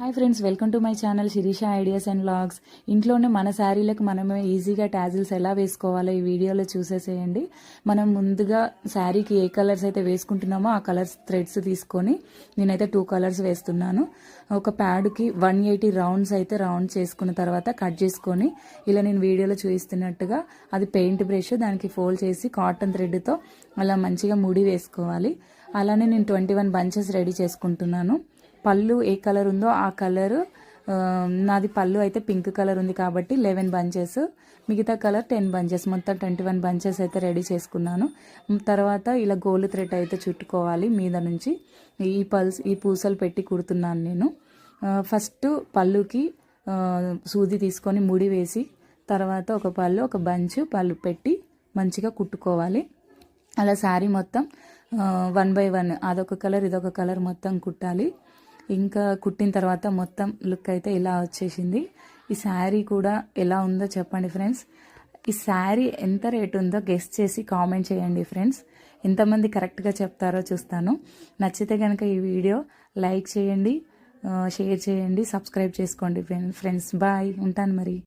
Hi friends welcome to my channel Sirisha ideas and vlogs ఇంట్లోనే మన శారీలకు మనమే ఈజీగా టాజిల్స్ ఎలా వేసుకోవాలో ఈ వీడియోలో చూసేసేయండి. మనం ముందుగా శారీకి ఏ కలర్స్ అయితే వేసుకుంటున్నామో ఆ కలర్స్ థ్రెడ్స్ తీసుకొని నేనైతే టూ కలర్స్ వేస్తున్నాను. ఒక ప్యాడ్కి వన్ ఎయిటీ రౌండ్స్ అయితే రౌండ్ చేసుకున్న తర్వాత కట్ చేసుకొని ఇలా నేను వీడియోలో చూపిస్తున్నట్టుగా అది పెయింట్ బ్రష్ దానికి ఫోల్డ్ చేసి కాటన్ థ్రెడ్తో అలా మంచిగా ముడి వేసుకోవాలి. అలానే నేను ట్వంటీ వన్ బంచెస్ రెడీ చేసుకుంటున్నాను. పళ్ళు ఏ కలర్ ఉందో ఆ కలరు నాది పళ్ళు అయితే పింక్ కలర్ ఉంది కాబట్టి లెవెన్ బంచెస్ మిగతా కలర్ టెన్ బంచెస్ మొత్తం ట్వంటీ వన్ బంచెస్ అయితే రెడీ చేసుకున్నాను. తర్వాత ఇలా గోల్డ్ థ్రెడ్ అయితే చుట్టుకోవాలి మీద నుంచి. ఈ పల్స్ ఈ పూసలు పెట్టి కుడుతున్నాను నేను. ఫస్ట్ పళ్ళుకి సూది తీసుకొని ముడి వేసి తర్వాత ఒక పళ్ళు ఒక బంచ్ పళ్ళు పెట్టి మంచిగా కుట్టుకోవాలి. అలా శారీ మొత్తం వన్ బై వన్ అదొక కలర్ ఇదొక కలర్ మొత్తం కుట్టాలి. ఇంకా కుట్టిన తర్వాత మొత్తం లుక్ అయితే ఇలా వచ్చేసింది. ఈ శారీ కూడా ఎలా ఉందో చెప్పండి ఫ్రెండ్స్. ఈ శారీ ఎంత రేట్ ఉందో గెస్ట్ చేసి కామెంట్ చేయండి ఫ్రెండ్స్. ఎంతమంది కరెక్ట్గా చెప్తారో చూస్తాను. నచ్చితే కనుక ఈ వీడియో లైక్ చేయండి షేర్ చేయండి సబ్స్క్రైబ్ చేసుకోండి ఫ్రెండ్స్. బాయ్ ఉంటాను మరి.